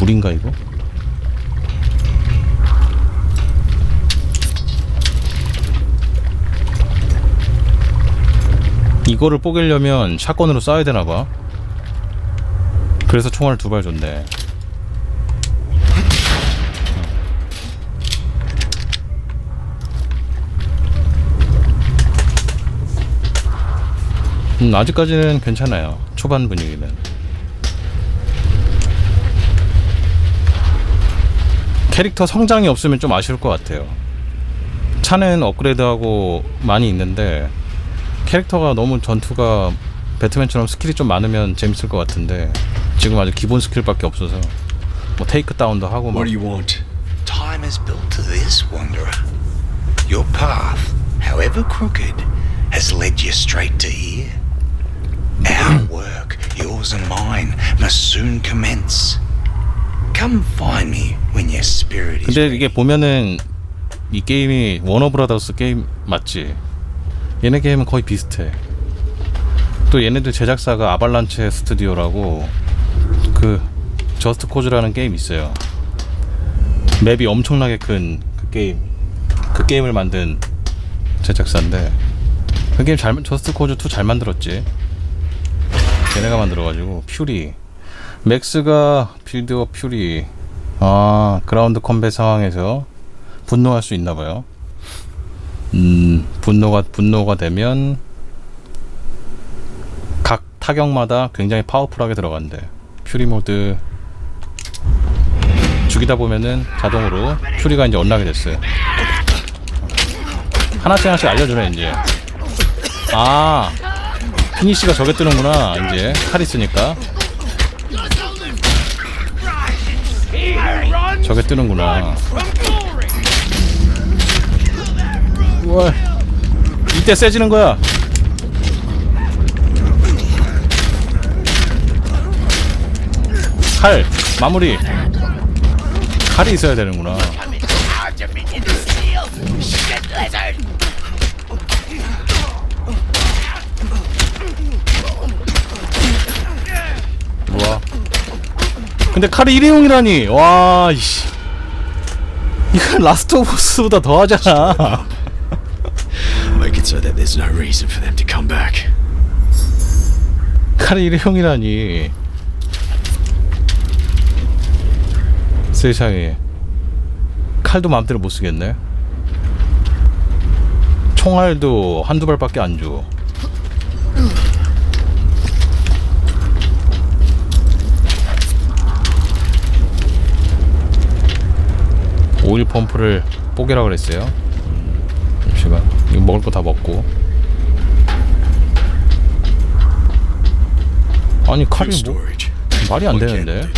물인가 이거? 이거를 뽀개려면 샷건으로 쏴야 되나봐. 그래서 총알을 두발 줬네. 음, 아직까지는 괜찮아요. 초반 분위기는 캐릭터 성장이 없으면 좀 아쉬울 것 같아요 차는 업그레이드하고 많이 있는데 캐릭터가 너무 전투가 배트맨처럼 스킬이 좀 많으면 재밌을 것 같은데 지금 아주 기본 스킬밖에 없어서 뭐 테이크 다운도 하고 막 What do you want? Time is built to this, Wanderer. Your path, however crooked, has led you straight to here. Our work, yours and mine, must soon commence. 근데. 이게 보면은 이 게임이 워너브라더스 게임 맞지? 얘네 게임은 거의 비슷해. 또 얘네들 제작사가 아발란체 스튜디오라고 그 저스트 코즈라는 게임 있어요. 맵이 엄청나게 큰 그 게임. 그 게임을 만든 제작사인데 그 게임 잘 저스트 코즈 2 잘 만들었지. 걔네가 만들어가지고 퓨리 맥스가 필드업 퓨리 아 그라운드 컴뱃 상황에서 분노할 수 있나 봐요. 음 분노가 분노가 되면 각 타격마다 굉장히 파워풀하게 들어간대. 퓨리 모드 죽이다 보면은 자동으로 퓨리가 이제 언락이 됐어요. 하나씩 하나씩 알려주네 이제. 아 피니시가 저게 뜨는구나 이제 칼 있으니까. 저게 뜨는구나. 우와. 이때 세지는 거야. 칼 마무리. 칼이 있어야 되는구나. 근데 칼이 일회용이라니. 와, 이씨. 이거 라스트 오브 스보다 더 하잖아. Make it so that there's no reason for them to come back. 칼이 일회용이라니. 세상에. 칼도 마음대로 못 쓰겠네. 총알도 한두 발밖에 안 줘. 오일 펌프를 뽀개라 그랬어요. 음, 잠시만. 이거 먹을 거 다 먹고. 아니 칼이 뭐. 말이 안 되는데.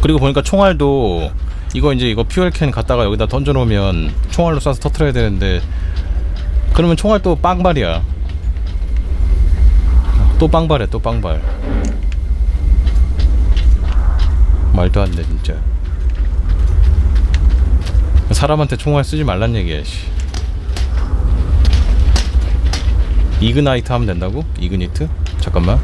그리고 보니까 총알도 이거 이제 이거 퓨얼캔 갖다가 여기다 던져놓으면 총알로 쏴서 터트려야 되는데 그러면 총알 또 빵발이야. 또 빵발해 또 빵발. 말도 안 돼 진짜. 사람한테 총알 쓰지 말란 얘기야. 씨. 이그나이트 하면 된다고? 이그니트? 잠깐만.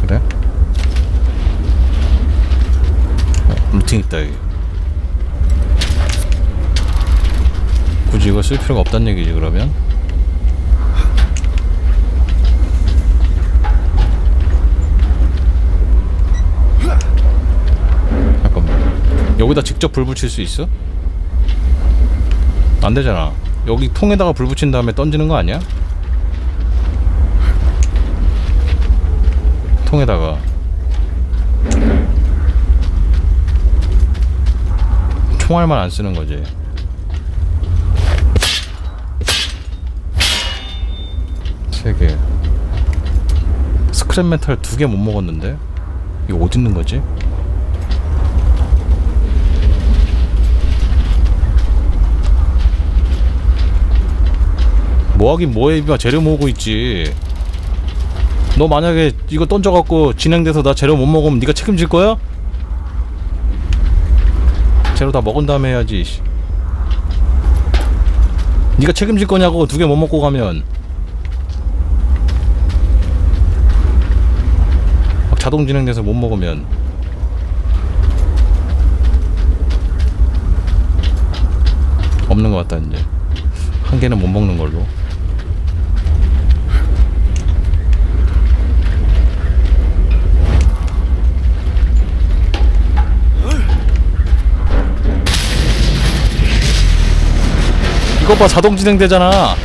그래? 어, 루팅 있다 여기 굳이 이거 쓸 필요가 없다는 얘기지 그러면 잠깐만 여기다 직접 불 붙일 수 있어? 안 되잖아 여기 통에다가 불 붙인 다음에 던지는 거 아니야? 통에다가 총알만 안 쓰는 거지. 세 개. 스크랩 메탈 두 개 못 먹었는데 이거 어디 있는 거지? 뭐하긴 뭐해 이봐. 재료 모으고 있지. 너 만약에 이거 던져갖고 진행돼서 나 재료 못 먹으면 네가 책임질 거야? 재료 다 먹은 다음에 해야지 네가 책임질 거냐고 두 개 못 먹고 가면. 막 자동 진행돼서 못 먹으면. 없는 것 같다 이제. 한 개는 못 먹는 걸로. 이거 봐 자동 진행되잖아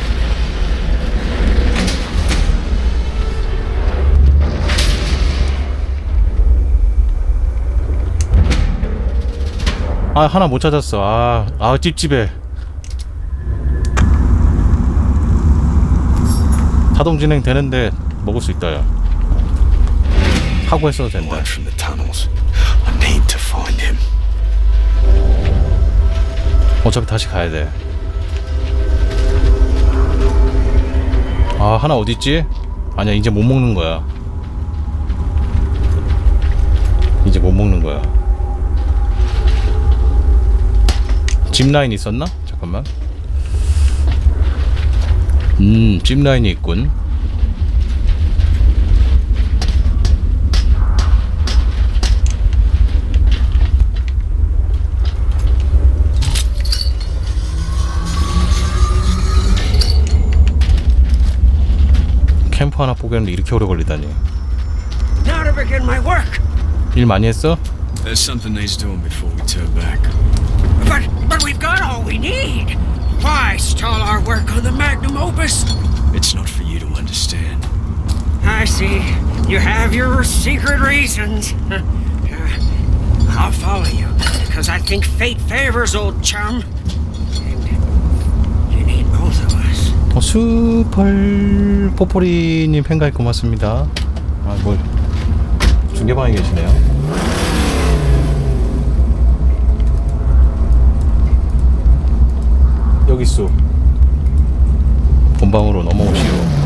아 하나 못 찾았어 아, 아 찝찝해 자동 진행 되는데 먹을 수 있다 야 하고 했어도 된다 Word from the tunnels. I need to find him. 어차피 다시 가야 돼. 아 하나 어디 있지? 아니야 이제 못 먹는 거야. 이제 못 먹는 거야. 집 라인 있었나? 잠깐만. 음, 집 라인이 있군. 캠프 하나 보겠는데 이렇게 오래 걸리다니. Now to begin my work. 일 많이 했어? There's something needs doing before we turn back. But but we've got all we need. Why stall our work on the magnum opus? It's not for you to understand. I see. You have your secret reasons. Uh, I'll follow you because I think fate favors old chum. And you need both of us. 어, 슈펄 포포리님 팬가입 고맙습니다. 아, 뭐 중계방에 계시네요. 여기 있어. 본방으로 넘어오시오.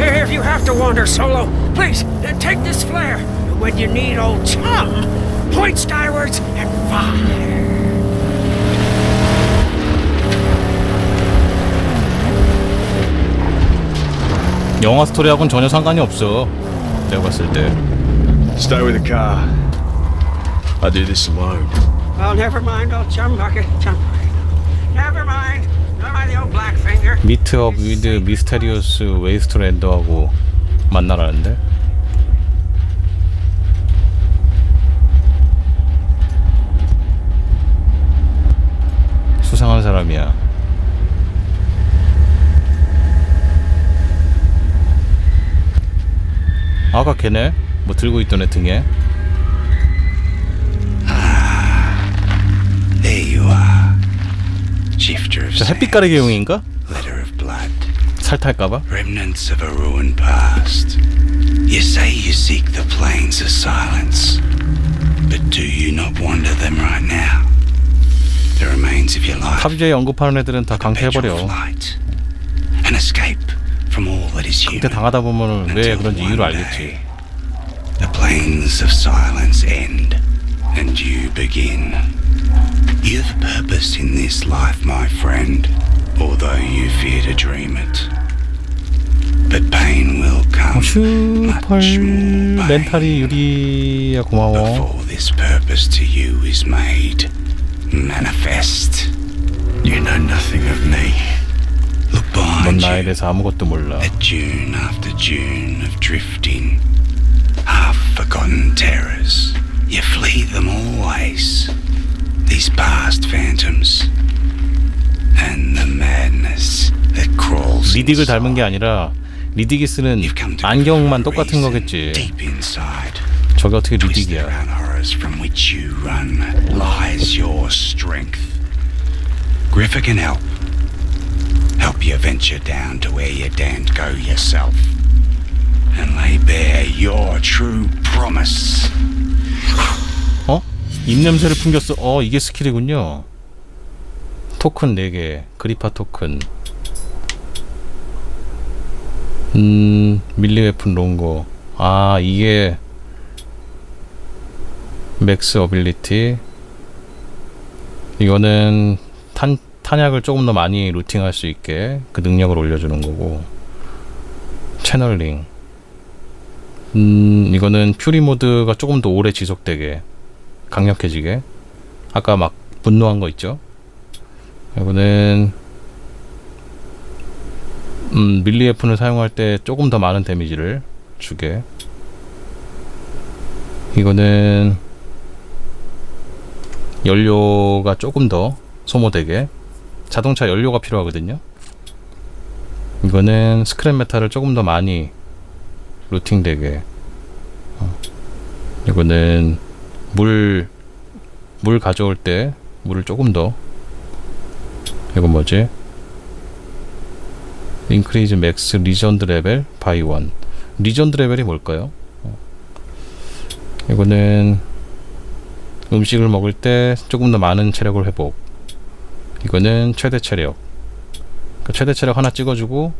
If you have to wander solo, please uh, take this flare. When you need old chum, point skywards and fire. 영화 스토리하고는 전혀 상관이 없어. 내가 봤을 때. Stay with the car. I do this alone. Well, never mind, old chum bucket. Chum bucket. Never mind. Not the old black finger. 미트업 위드 미스테리어스 웨이스트랜드하고 만나라는데 수상한 사람이야 아까 걔네 뭐 들고 있던 애 등에 There you are. Shifter of 저 햇빛 sands, 가리개용인가? letter of blood, 살탈까봐? remnants of a ruined past. You say you seek the plains of silence, but do you not wander them right now? The remains of your life. 탑주에 언급하는 애들은 다 perpetual 강퇴해버려 flight, an escape from all that is 그때 human. 당하다 보면은 왜 until 그런지 one 이유를 day, 알겠지 The plains of silence end, and you begin. You've purpose in this life, my friend, although you fear to dream it. But pain will come 슈펄 much more pain 멘탈이 유리야 고마워 before this purpose to you is made manifest. You know nothing of me. Look 넌 behind 나에 you. 대해서 아무것도 몰라 A dune after dune of drifting, half forgotten terrors. You flee them always. These past phantoms. And the madness that crawls. 리딕을 닮은 inside. 게 아니라 리딕이 쓰는 You've come to 안경만 grief for a 똑같은 reason. 거겠지 Deep inside. 저게 어떻게 Twisted 리딕이야 around horrors from which you run lies your strength. Griffer can help. Help you venture down to where you daren't go yourself. And lay bare your true promise. 어? 입냄새를 풍겼어 어 이게 스킬이군요 토큰 4개 그리파 토큰 음 밀리 웨폰 롱고 아 이게 맥스 어빌리티 이거는 탄, 탄약을 조금 더 많이 루팅할 수 있게 그 능력을 올려주는 거고. 채널링. 음, 이거는 퓨리 모드가 조금 더 오래 지속되게 강력해지게. 아까 막 분노한 거 있죠? 이거는 음, 밀리 F를 사용할 때 조금 더 많은 데미지를 주게. 이거는 연료가 조금 더 소모되게 자동차 연료가 필요하거든요 이거는 스크랩 메탈을 조금 더 많이 루팅되게 어. 이거는 물, 물 가져올 때 물을 조금 더 이건 뭐지? 인크리즈 맥스 리전드 레벨 바이 원 리전드 레벨이 뭘까요? 어. 이거는 음식을 먹을 때 조금 더 많은 체력을 회복 이거는 최대 체력. 그 최대 체력 하나 찍어주고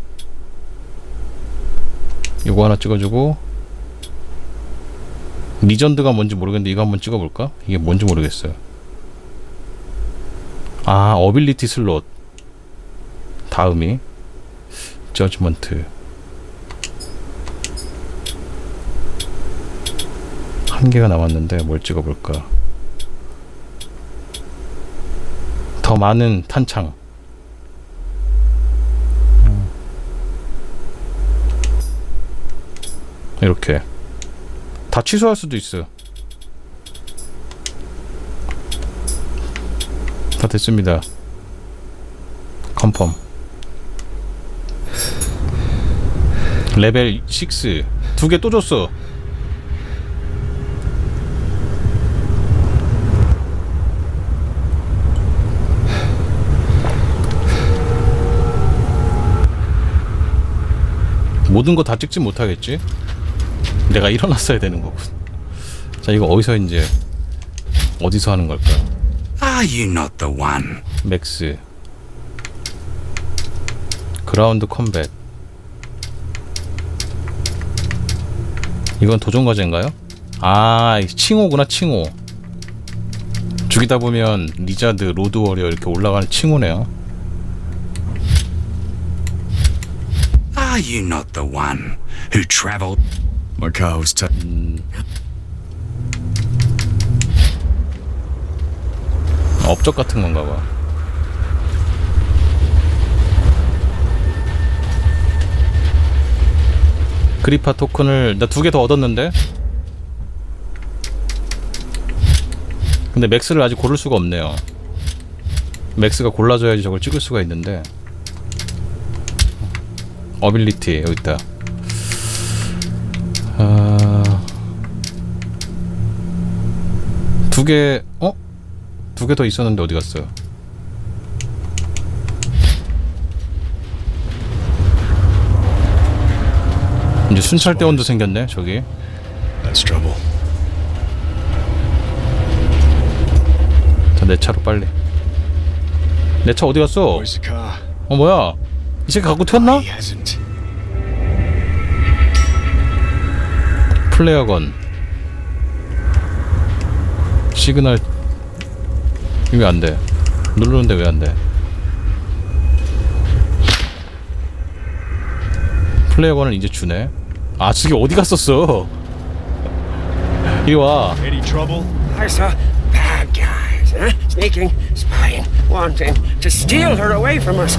이거 하나 찍어주고 리전드가 뭔지 모르겠는데 이거 한번 찍어볼까? 이게 뭔지 모르겠어요. 아 어빌리티 슬롯. 다음이. 저지먼트 한 개가 남았는데 뭘 찍어볼까 더 많은 탄창. 음. 이렇게. 다 취소할 수도 있어 다 됐습니다. 컨펌. 레벨 6 두 개 또 줬어 모든 거 다 찍지 못하겠지? 내가 일어났어야 되는 거군. 자, 이거 어디서 이제 어디서 하는 걸까? Are you not the one? 맥스 그라운드 컴뱃 이건 도전 과제인가요? 아, 이 칭호구나, 칭호. 죽이다 보면 리자드, 로드 워리어 이렇게 올라가는 칭호네요. Are you not the one who travelled? My car was ta- 업적 같은 건가 봐. 그리파 토큰을 나 두 개 더 얻었는데? 근데 맥스를 아직 고를 수가 없네요. 맥스가 골라줘야지 저걸 찍을 수가 있는데. 어빌리티 여기 있다. 아... 두 개, 어? 두 개 더 있었는데 어디 갔어요? 이제 순찰대원도 생겼네 저기 That's trouble. 자내 차로 빨리 내 차 어디 갔어? 어 뭐야 이 새끼 갖고 튀었나? 플레어건 시그널 이거 안돼 누르는데 왜 안돼 플레어건을 이제 주네 아 저게 어디 갔었어 이리 와? I saw bad guys, huh? Sneaking, spying, wanting to steal her away from us.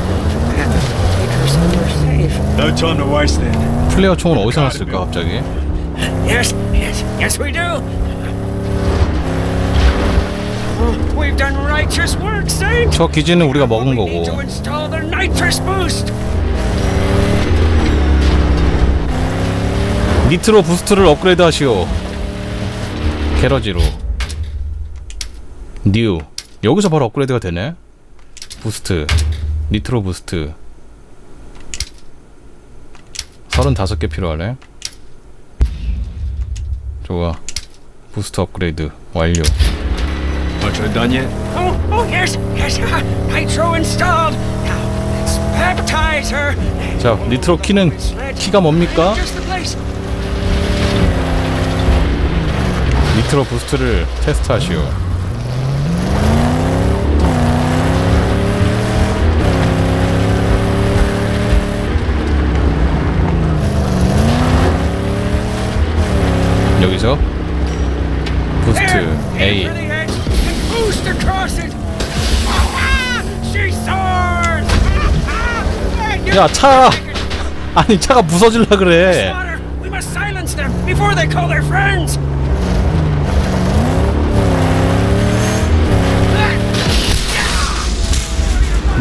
플레어 총은 어디서 났을까 갑자기 Yes, yes, yes, we do. Oh, we've done righteous work, Saint. 저 기지는 우리가 먹은 거고. 니트로 부스트를 업그레이드 하시오 게러지로 뉴 여기서 바로 업그레이드가 되네 부스트 니트로 부스트 35개 필요하네 좋아 부스트 업그레이드 완료 done yet? Oh, oh, yes, yes, uh, nitro installed. Now, let's baptize her. 자 니트로 키는 키가 뭡니까? Just the place. 니트로 부스트를 테스트하시오 야 차 아니 차가 부서질라 그래.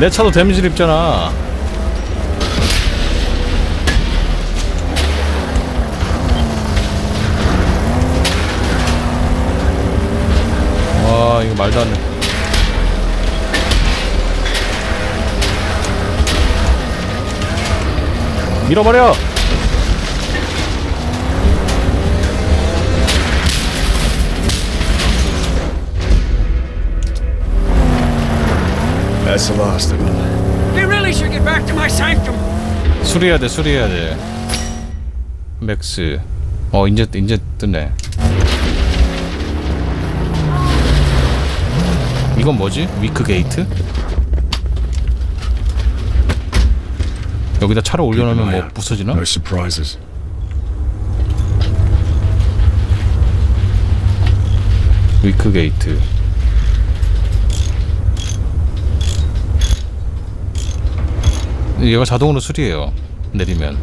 내 차도 데미지를 입잖아 와 이거 말도 안돼 밀어버려 That's the last of them. We really should get back to my sanctum. 수리해야 돼 수리해야 돼 맥스 어 이제 이제 뜨네 이건 뭐지 위크 게이트 여기다 차를 올려놓으면 뭐 부서지나? No surprises. 위크 게이트. 얘가 자동으로 수리해요. 내리면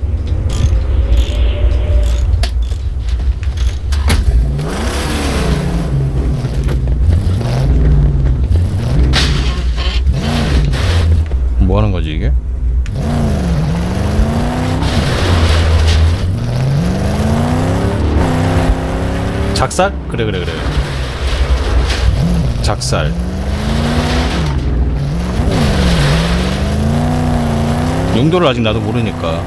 뭐 하는 거지 이게? 작살? 그래 그래 그래. 작살. 용도를 아직 나도 모르니까.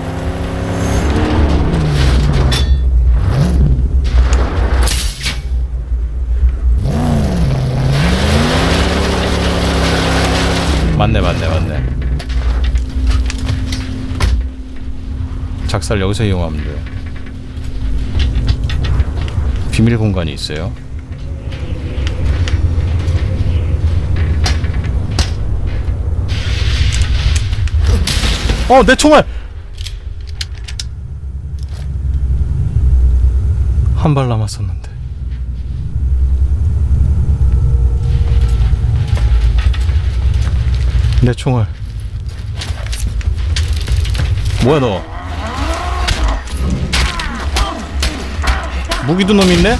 맞네 맞네 맞네. 작살 여기서 이용하면 돼 비밀 공간이 있어요 어, 내 총알! 한 발 남았었는데. 내 총알. 뭐야, 너? 무기도 놈 있네?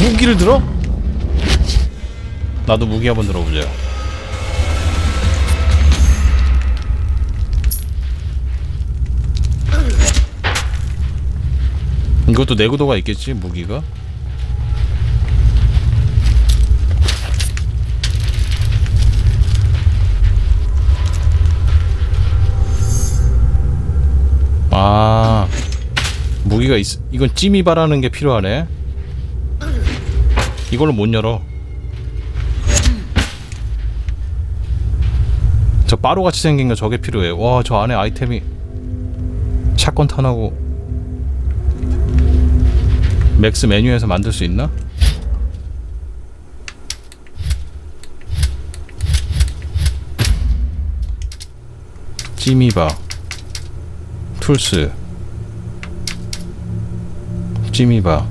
무기를 들어? 나도 무기 한번 들어보자. 이것도 내구도가 있겠지 무기가? 아 무기가 있 이건 찜이바라는 게 필요하네. 이걸로 못 열어. 저 빠로 같이 생긴 거 저게 필요해. 와, 저 안에 아이템이 샷건 탄하고 맥스 메뉴에서 만들 수 있나? 찜이바 툴스. 찜이바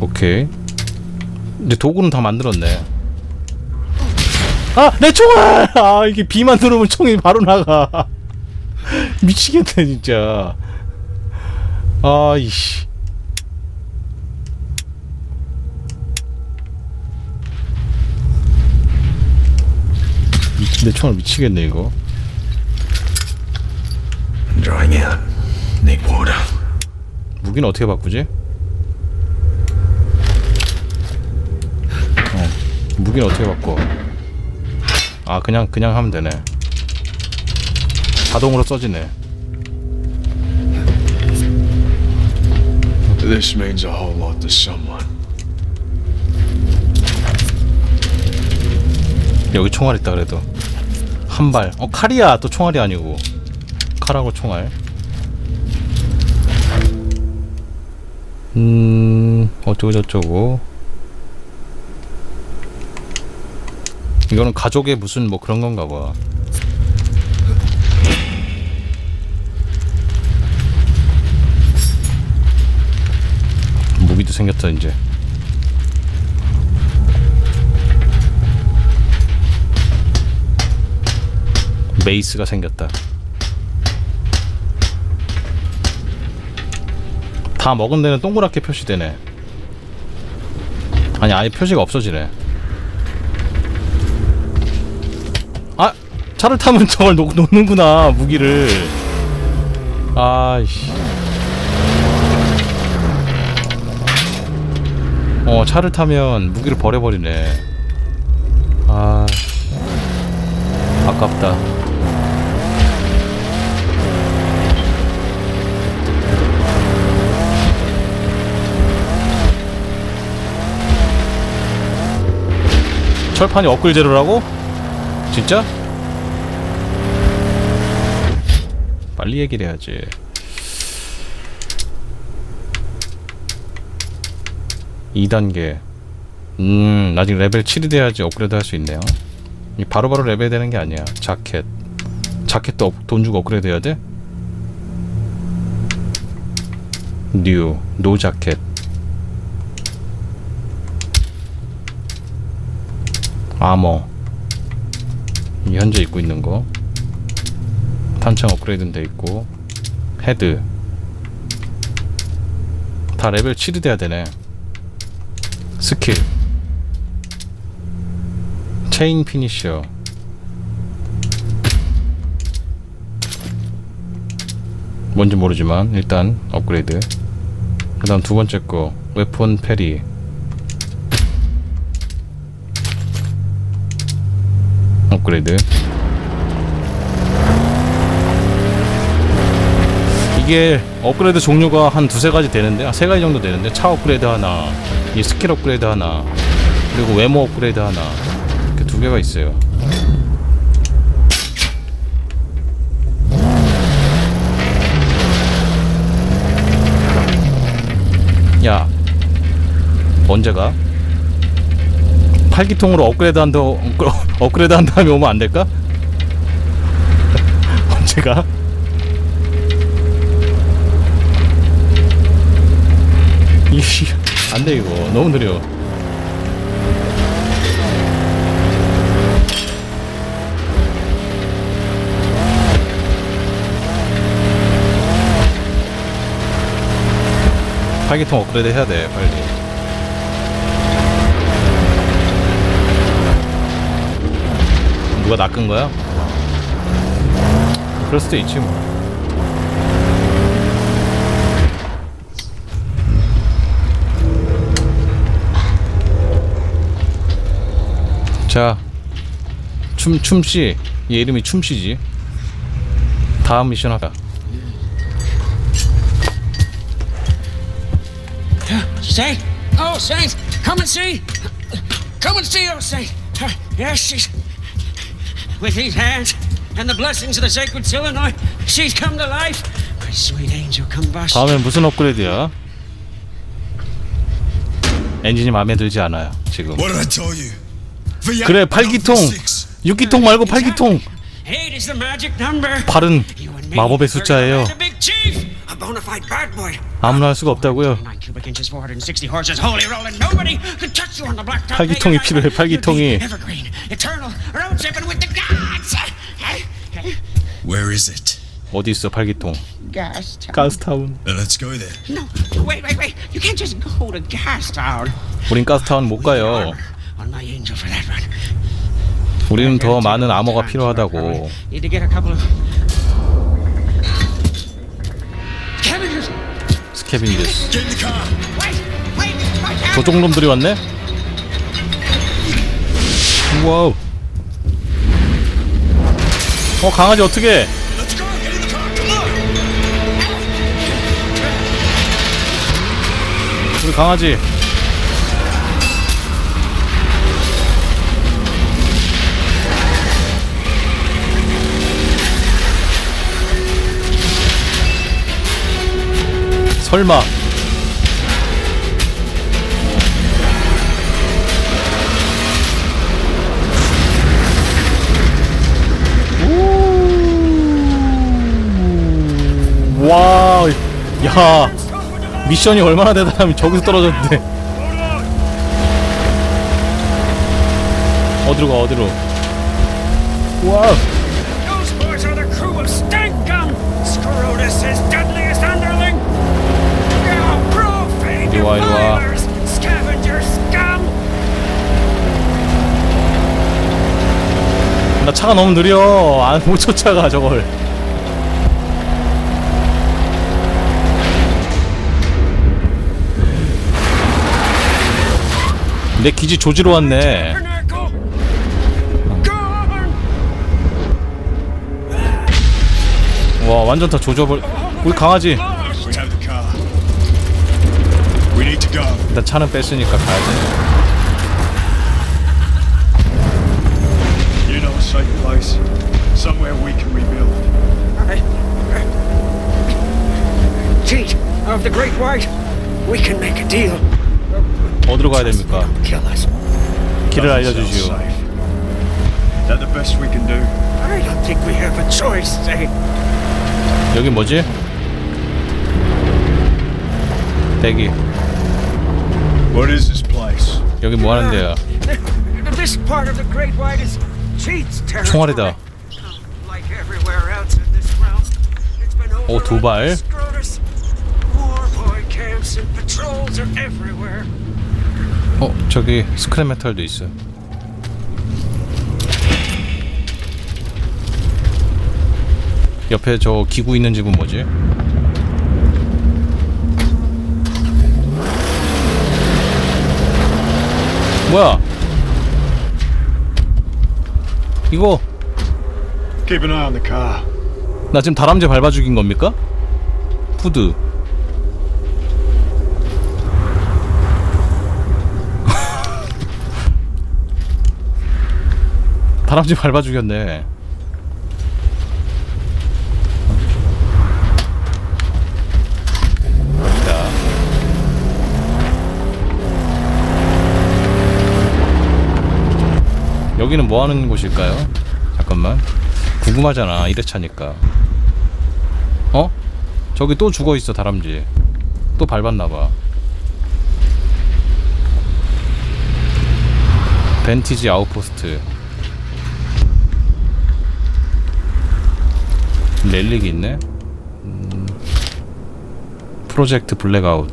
오케이. 이제 도구는 다 만들었네. 아! 내 총알! 아 이게 비만 누르면 총이 바로 나가. 미치겠네 진짜. 아이씨. 미- 내 총알 미치겠네 이거 I'm drying out. Need water. 무기는 어떻게 바꾸지? 어 무기는 어떻게 바꿔 아 그냥 그냥 하면 되네 자동으로 써지네 This means a whole lot to someone. 여기 총알 있다 그래도 한 발 어 칼이야 또 총알이 아니고 칼하고 총알. 음 어쩌고 저쩌고 이거는 가족의 무슨 뭐 그런 건가 봐. 무기도 생겼다 이제. 메이스가 생겼다. 다 먹은 데는 동그랗게 표시되네. 아니 아예 표시가 없어지네. 아 차를 타면 저걸 놓, 놓는구나 무기를. 아이씨. 어 차를 타면 무기를 버려버리네. 아 아깝다. 철판이 업글 제로라고? 진짜? 빨리 얘기를 해야지. 이단계 음, 나중에 레벨 7이 돼야지 업그레이드 할 수 있네요. 이 바로 바로 레벨 되는 게 아니야. 자켓. 자켓도 업- 돈 주고 업그레이드 해야 돼? 뉴, 노 자켓. 아머. 이 현재 입고 있는 거. 탄창 업그레이드는 돼 있고. 헤드. 다 레벨 7이 돼야 되네. 스킬. 체인 피니셔. 뭔지 모르지만 일단 업그레이드. 그 다음 두 번째 거 웨폰 페리. 업그레이드. 이게 업그레이드 종류가 한 두세 가지 되는데, 아, 세 가지 정도 되는데, 차 업그레이드 하나, 이 스킬 업그레이드 하나, 그리고 외모 업그레이드 하나, 이렇게 두 개가 있어요. 야, 언제 가? 팔기통으로 업그레이드 한다, 업그레이드 한 다음에 오면 안 될까? 언제가? 이씨 안돼 이거 너무 느려 팔기통 업그레이드 해야 돼 빨리 누가 낚은 거야? 그럴 수도 있지 뭐 자, 춤 춤씨, 얘 이름이 춤씨지. 다음 미션 하자. Saint? Oh, Saint, come and see. Come and see, oh, Saint. Uh, Yes, she's. With these hands and the blessings of the sacred Illinois, she's come to life. My sweet angel, combust. 다음엔 무슨 업그레이드야? 엔진이 마음에 들지 않아요 지금. What did I tell you? V8, 그래 팔기통, six. 육기통 말고 팔기통. Eight is the magic number. 팔은 You and me, 마법의 we're 숫자예요. the big chief, a bona fide bad boy. 아무나 할 수가 없다고요. Nine cubic inches, 460 horses, holy rolling. Nobody can touch you on the black top. 팔기통이 필요해. 팔기통이. Where is it? 어디 있어 팔기통? Gas town. 가스타운. Uh, let's go there. No, wait, wait, wait. You can't just go to gas town. 우린 가스타운 못 가요. On my angel for that run. 우리는 더 많은 아머가 필요하다고. 스캐빈지스. Get in the car. Wait, wait, watch out. 저쪽 놈들이 왔네? 와우. 어 강아지 어떻게? 우리 강아지. 설마. 우- 와, 야. 미션이 얼마나 대단하면 저기서 떨어졌는데 어디로 가 어디로 와 이리 와 이리 와 Liars, Scavenger scum! 나 차가 너무 느려 안 못 쫓아가 저걸 내 기지 조지러 왔네! 와 완전 다 조져버려 우리 강아지 일단 차는 뺐으니까 가야지 You know a safe place? Somewhere we can rebuild. I, Chief of the Great White, we can make a deal. 어디로 가야 됩니까? Kill us. 길을 Doesn't sound 알려주시오 safe. Is that the best we can do? I don't think we have a choice, Zane. 여기 뭐지? 대기 What is this place? 여기 뭐 하는데요? This part of the Great White is Cheat's territory. 총알이다 Like everywhere else in this realm, it's been 오, 두 발. overrun with Scrotus. War boy camps and patrols are everywhere. 어 저기 스크랩 메탈도 있어 옆에 저 기구 있는 집은 뭐지? 뭐야? 이거 Keep an eye on the car. 나 지금 다람쥐 밟아 죽인 겁니까? 푸드 다람쥐 밟아 죽였네 여기는 뭐 하는 곳일까요? 잠깐만 궁금하잖아 1회차니까 어? 저기 또 죽어 있어 다람쥐. 또 밟았나 봐. 벤티지 아웃포스트. 렐릭이 있네. 음, 프로젝트 블랙아웃.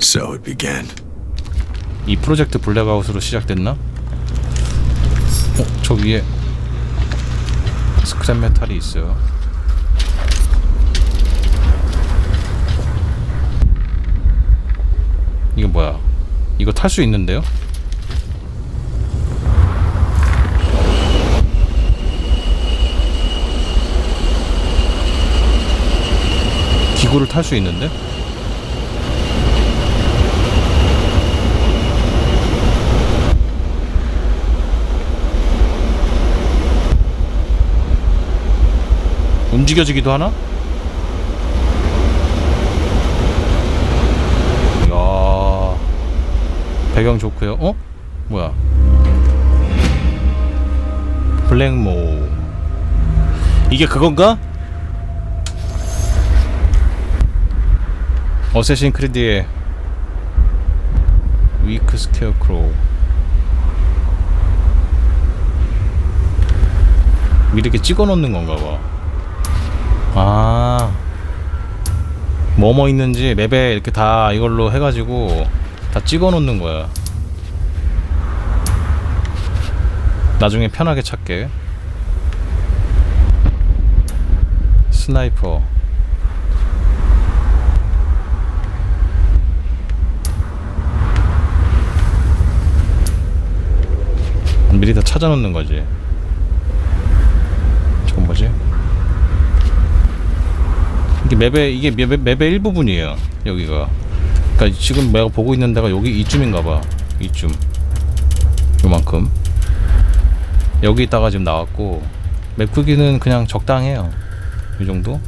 So it began. 이 프로젝트 블랙아웃으로 시작됐나? 어, 저 위에 스크랩 메탈이 있어요. 이게 뭐야? 이거 탈 수 있는데요? 기구를 탈 수 있는데? 움직여지기도 하나? 이야 배경 좋고요. 어? 뭐야? 블랙모 이게 그건가? 어쌔신 크리드의 위크 스퀘어크로우 이렇게 찍어 놓는 건가 봐. 아. 뭐뭐 있는지 맵에 이렇게 다 이걸로 해가지고 다 찍어 놓는 거야. 나중에 편하게 찾게. 스나이퍼. 미리 다 찾아 놓는 거지 저건 뭐지? 이게 맵의 이게 맵의, 맵의 일부분이에요. 여기가. 그러니까 지금 내가 보고 있는 데가 여기 이쯤인가 봐. 이쯤. 요만큼. 여기 있다가 지금 나왔고 맵 크기는 그냥 적당해요. 이 정도?